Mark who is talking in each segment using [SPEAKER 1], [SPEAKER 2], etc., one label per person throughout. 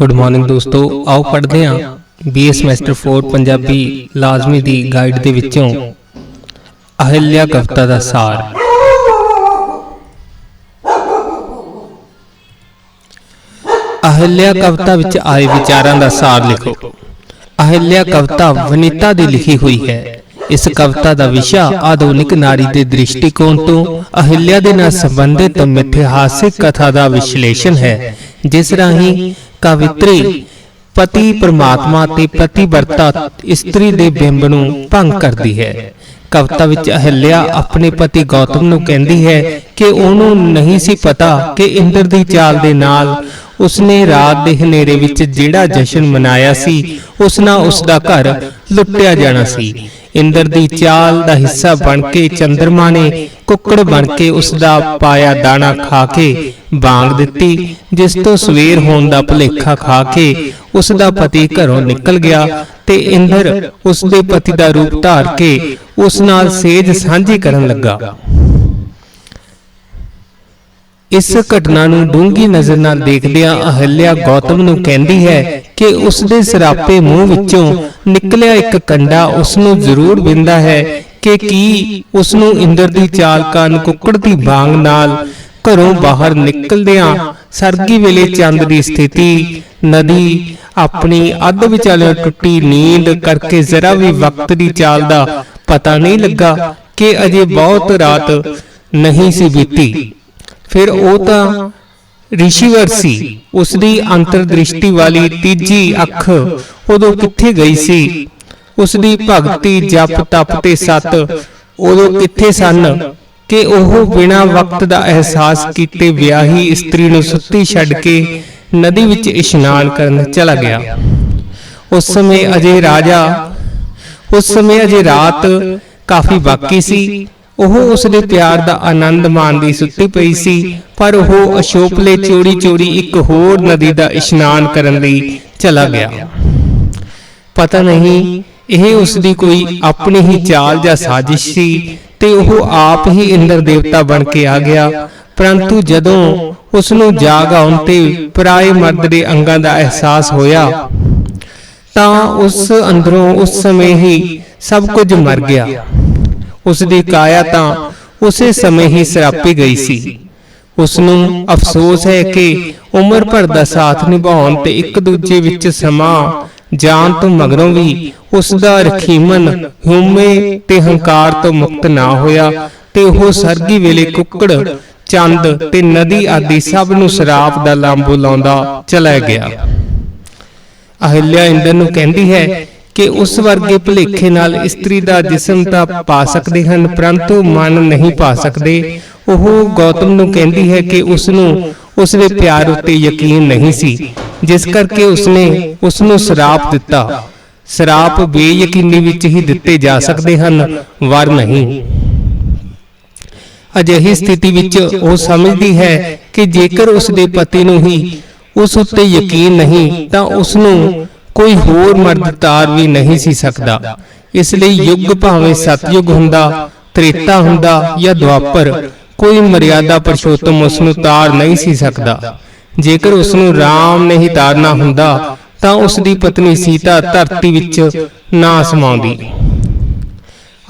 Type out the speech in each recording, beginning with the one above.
[SPEAKER 1] Good morning ਦੋਸਤੋ। ਆਓ ਪੜ੍ਹਦੇ ਹਾਂ ਬੀਏ ਸਮੈਸਟਰ 4 ਪੰਜਾਬੀ ਲਾਜ਼ਮੀ ਦੀ ਗਾਈਡ ਦੇ ਵਿੱਚੋਂ ਅਹਿਲਿਆ ਕਵਿਤਾ ਦਾ ਸਾਰ। ਅਹਿਲਿਆ ਕਵਿਤਾ ਵਿੱਚ ਆਏ ਵਿਚਾਰਾਂ ਦਾ ਸਾਰ ਲਿਖੋ। ਅਹਿਲਿਆ ਕਵਿਤਾ ਵਨੀਤਾ ਦੀ ਲਿਖੀ ਹੋਈ ਹੈ। ਇਸ ਕਵਿਤਾ ਦਾ ਵਿਸ਼ਾ ਆਧੁਨਿਕ ਨਾਰੀ ਦੇ ਦ੍ਰਿਸ਼ਟੀਕੋਣ ਤੋਂ ਅਹਿਲਿਆ ਦੇ ਨਾਲ ਸੰਬੰਧਿਤ ਮਿਥਿਹਾਸਿਕ ਕਥਾ ਦਾ ਵਿਸ਼ਲੇਸ਼ਣ ਹੈ। ਜਿਸ ਰਾਹੀਂ ਕਵਿਤਰੀ, ਪਤੀ ਪ੍ਰਮਾਤਮਾ ਤੇ ਪਤੀਵਰਤਾ ਇਸਤਰੀ ਦੇ ਬਿੰਬ ਨੂੰ ਭੰਗ ਕਰਦੀ ਹੈ। ਕਵਿਤਾ ਵਿੱਚ ਅਹਿਲਿਆ ਆਪਣੇ ਪਤੀ ਗੌਤਮ ਨੂੰ ਕਹਿੰਦੀ ਹੈ ਕਿ ਉਹਨੂੰ ਨਹੀਂ ਸੀ ਪਤਾ ਕਿ ਇੰਦਰ ਦੀ ਚਾਲ ਦੇ ਨਾਲ ਉਸਨੇ ਰਾਤ ਦੇ ਹਨੇਰੇ ਵਿੱਚ ਜਿਹੜਾ ਜਸ਼ਨ ਮਨਾਇਆ ਸੀ, ਉਸ ਨਾਲ ਉਸ ਦਾ ਘਰ ਲੁੱਟਿਆ ਜਾਣਾ ਸੀ। ਇੰਦਰ ਦੀ ਚਾਲ ਦਾ ਹਿੱਸਾ ਬਣ ਕੇ ਚੰਦਰਮਾ ਨੇ ਕੁੱਕੜ ਬਣ ਕੇ ਉਸ ਦਾ ਪਾਇਆ ਦਾਣਾ ਖਾ ਕੇ ਬਾਂਗ ਦਿੱਤੀ, ਜਿਸ ਤੋਂ ਸਵੇਰ ਹੋਣ ਦਾ ਭੁਲੇਖਾ ਖਾ ਕੇ ਉਸ ਦਾ ਪਤੀ ਘਰੋਂ ਨਿਕਲ ਗਿਆ ਤੇ ਇੰਦਰ ਉਸ ਦੇ ਪਤੀ ਦਾ ਰੂਪ ਧਾਰ ਕੇ ਉਸ ਨਾਲ ਸੇਜ ਸਾਂਝੀ ਕਰਨ ਲੱਗਾ। ਇਸ ਘਟਨਾ ਨੂੰ ਡੂੰਗੀ ਨਜ਼ਰ ਨਾਲ ਦੇਖਦਿਆਂ ਅਹਲਿਆ ਗੌਤਮ ਨੂੰ ਕਹਿੰਦੀ ਹੈ ਕਿ ਉਸ ਦੇ ਸਰਾਪੇ ਮੂੰਹ ਵਿੱਚੋਂ ਨਿਕਲਿਆ ਇੱਕ ਕੰਡਾ ਉਸ ਨੂੰ ਜ਼ਰੂਰ ਬਿੰਦਾ ਹੈ ਕਿ ਕੀ ਉਸ ਨੂੰ ਇੰਦਰ ਦੀ ਚਾਲ ਕਾਰਨ ਕੁੱਕੜ ਦੀ ਬਾਂਗ ਨਾਲ ਘਰੋਂ ਬਾਹਰ ਨਿਕਲਦਿਆਂ ਸਰਗੀ ਵੇਲੇ ਚੰਦ ਦੀ ਸਥਿਤੀ, ਨਦੀ, ਆਪਣੀ ਅੱਧ ਵਿਚਾਲੇ ਟੁੱਟੀ ਨੀਂਦ ਕਰਕੇ ਜ਼ਰਾ ਵੀ ਵਕਤ ਦੀ ਚਾਲ ਦਾ ਪਤਾ ਨਹੀਂ ਲੱਗਾ ਕਿ ਅਜੇ ਬਹੁਤ ਰਾਤ ਨਹੀਂ ਸੀ ਬੀਤੀ। ਫਿਰ ਉਹ ਤਾਂ ਰਿਸ਼ੀਵਰ ਸੀ। ਉਸ ਦੀ ਅੰਤਰਦ੍ਰਿਸ਼ਟੀ ਵਾਲੀ ਤੀਜੀ ਅੱਖ ਉਦੋਂ ਕਿੱਥੇ ਗਈ ਸੀ? ਉਸ ਦੀ ਭਗਤੀ ਜਪ ਤਪ ਤੇ ਸਤ। ਉਦੋਂ ਕਿੱਥੇ ਸਨ? ਕਿ ਉਹ ਬਿਨਾਂ ਵਕਤ ਦਾ ਅਹਿਸਾਸ ਕੀਤੇ ਵਿਆਹੀ ਇਸਤਰੀ ਨੂੰ ਸੁੱਤੀ ਛੱਡ ਕੇ ਨਦੀ ਵਿੱਚ ਇਸ਼ਨਾਨ ਕਰਨ ਚਲਾ ਗਿਆ। ਉਸ ਸਮੇਂ ਅਜੇ ਰਾਜਾ ਉਸ ਸਮੇਂ ਅਜੇ ਰਾਤ ਕਾਫੀ ਬਾਕੀ ਸੀ। ਉਹ ਉਸ ਦੇ ਪਿਆਰ ਦਾ ਆਨੰਦ ਮਾਣਦੀ ਸੁੱਤੀ ਪਈ ਸੀ, ਪਰ ਉਹ ਅਸ਼ੋਪਲੇ ਚੋਰੀ ਚੋਰੀ ਇੱਕ ਹੋਰ ਨਦੀ ਦਾ ਇਸ਼ਨਾਨ ਕਰਨ ਲਈ ਚਲਾ ਗਿਆ। ਪਤਾ ਨਹੀਂ, ਇਹ ਉਸ ਦੀ ਕੋਈ ਆਪਣੀ ਹੀ ਚਾਲ ਜਾਂ ਸਾਜ਼ਿਸ਼ ਸੀ ਤੇ ਉਹ ਆਪ ਹੀ ਇੰਦਰ ਦੇਵਤਾ ਬਣ ਕੇ ਆ ਗਿਆ। ਪਰੰਤੂ ਜਦੋਂ ਉਸ ਨੂੰ ਜਾਗ ਆਉਣ ਤੇ ਪਰਾਏ ਮਰਦ ਦੇ ਅੰਗਾਂ ਦਾ ਅਹਿਸਾਸ ਹੋਇਆ, ਤਾਂ ਉਸ ਅੰਦਰੋਂ ਉਸ ਸਮੇਂ ਹੀ ਸਭ ਕੁਝ ਮਰ ਗਿਆ। ਉਸ ਦੀ ਕਾਇਆ ਤਾਂ ਉਸੇ ਸਮੇਂ ਹੀ ਸਰਾਪੀ ਗਈ ਸੀ। ਉਸ ਨੂੰ ਅਫਸੋਸ ਹੈ ਕਿ ਉਮਰ ਭਰ ਦਾ ਸਾਥ ਨਿਭਾਉਣ ਤੇ ਇੱਕ ਦੂਜੇ ਵਿੱਚ ਸਮਾਂ ਜਾਣ ਤੋਂ ਮਗਰੋਂ ਵੀ ਉਸ ਦਾ ਰਖੀਮਨ ਹਉਮੈ ਤੇ ਹੰਕਾਰ ਤੋਂ ਮੁਕਤ ਨਾ ਹੋਇਆ ਤੇ ਉਹ ਸਰਗੀ ਵੇਲੇ ਕੁੱਕੜ ਚੰਦ ਤੇ ਨਦੀ ਆਦਿ ਸਭ ਨੂੰ ਸ਼ਰਾਪ ਦਾ ਲਾਂਬੂ ਲਾਉਂਦਾ ਚਲਾ ਗਿਆ। ਅਹਿਲਿਆ ਇੰਦਰ ਨੂੰ ਕਹਿੰਦੀ ਹੈ ਕਿ ਉਸ ਵਰਗੇ ਭੁਲੇਖੇ ਨਾਲ ਇਸਤਰੀ ਦਾ ਜਿਸਮ ਤਾਂ ਪਾ ਸਕਦੇ ਹਨ, ਪਰੰਤੂ ਮਨ ਨਹੀਂ ਪਾ ਸਕਦੇ। ਉਹ ਗੌਤਮ ਨੂੰ ਕਹਿੰਦੀ ਹੈ ਕਿ ਉਸ ਨੂੰ ਉਸ ਦੇ ਪਿਆਰ ਉੱਤੇ ਯਕੀਨ ਨਹੀਂ ਸੀ, ਜਿਸ ਕਰਕੇ ਉਸਨੇ ਉਸ ਨੂੰ ਸ਼ਰਾਪ ਦਿੱਤਾ। ਸ਼ਰਾਪ ਬੇਯਕੀਨੀ ਵਿੱਚ ਹੀ ਦਿੱਤੇ ਜਾ ਸਕਦੇ ਹਨ, ਵਰ ਨਹੀਂ। ਅਜਿਹੀ ਸਥਿਤੀ ਵਿੱਚ ਉਹ ਸਮਝਦੀ ਹੈ ਕਿ ਜੇਕਰ ਉਸ ਦੇ ਪਤੀ ਨੂੰ ਹੀ ਉਸ ਉੱਤੇ ਯਕੀਨ ਨਹੀਂ, ਤਾਂ ਉਸ ਨੂੰ ਕੋਈ ਹੋਰ ਮਰਦ ਤਾਰ ਵੀ ਨਹੀਂ ਸੀ ਸਕਦਾ। ਇਸ ਲਈ ਯੁੱਗ ਭਾਵੇਂ ਸਤਯੁਗ ਹੁੰਦਾ ਤ੍ਰੇਤਾ ਹੁੰਦਾ ਜਾਂ ਦੁਆਪਰ ਕੋਈ ਮਰਿਆਦਾ ਪਰਸ਼ੋਤਮ ਉਸ ਨੂੰ ਤਾਰ ਨਹੀਂ ਸੀ ਸਕਦਾ। ਜੇਕਰ ਉਸ ਨੂੰ RAM ਨੇ ਹੀ ਤਾਰਨਾ ਹੁੰਦਾ ਤਾਂ ਉਸ ਦੀ ਪਤਨੀ ਸੀਤਾ ਧਰਤੀ ਵਿੱਚ ਨਾ ਸਮਾਉਂਦੀ।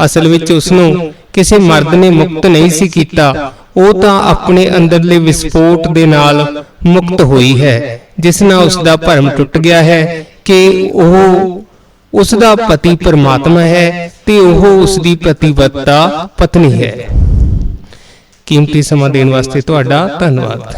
[SPEAKER 1] ਅਸਲ ਵਿੱਚ ਉਸ ਨੂੰ ਕਿਸੇ ਮਰਦ ਨੇ ਮੁਕਤ ਨਹੀਂ ਸੀ ਕੀਤਾ। ਉਹ ਤਾਂ ਆਪਣੇ ਅੰਦਰਲੇ ਵਿਸਫੋਟ ਦੇ ਨਾਲ ਮੁਕਤ ਹੋਈ ਹੈ ਜਿਸ ਨਾਲ ਉਸ ਦਾ ਭਰਮ ਟੁੱਟ ਗਿਆ ਹੈ। ਕਿ ਉਹ ਉਸ ਦਾ ਪਤੀ ਪਰਮਾਤਮਾ ਹੈ ਤੇ ਉਹ ਉਸ ਦੀ ਪਤੀਵਤਾ ਪਤਨੀ ਹੈ। ਕੀਮਤੀ ਸਮਾਂ ਦੇਣ ਵਾਸਤੇ ਤੁਹਾਡਾ ਧੰਨਵਾਦ।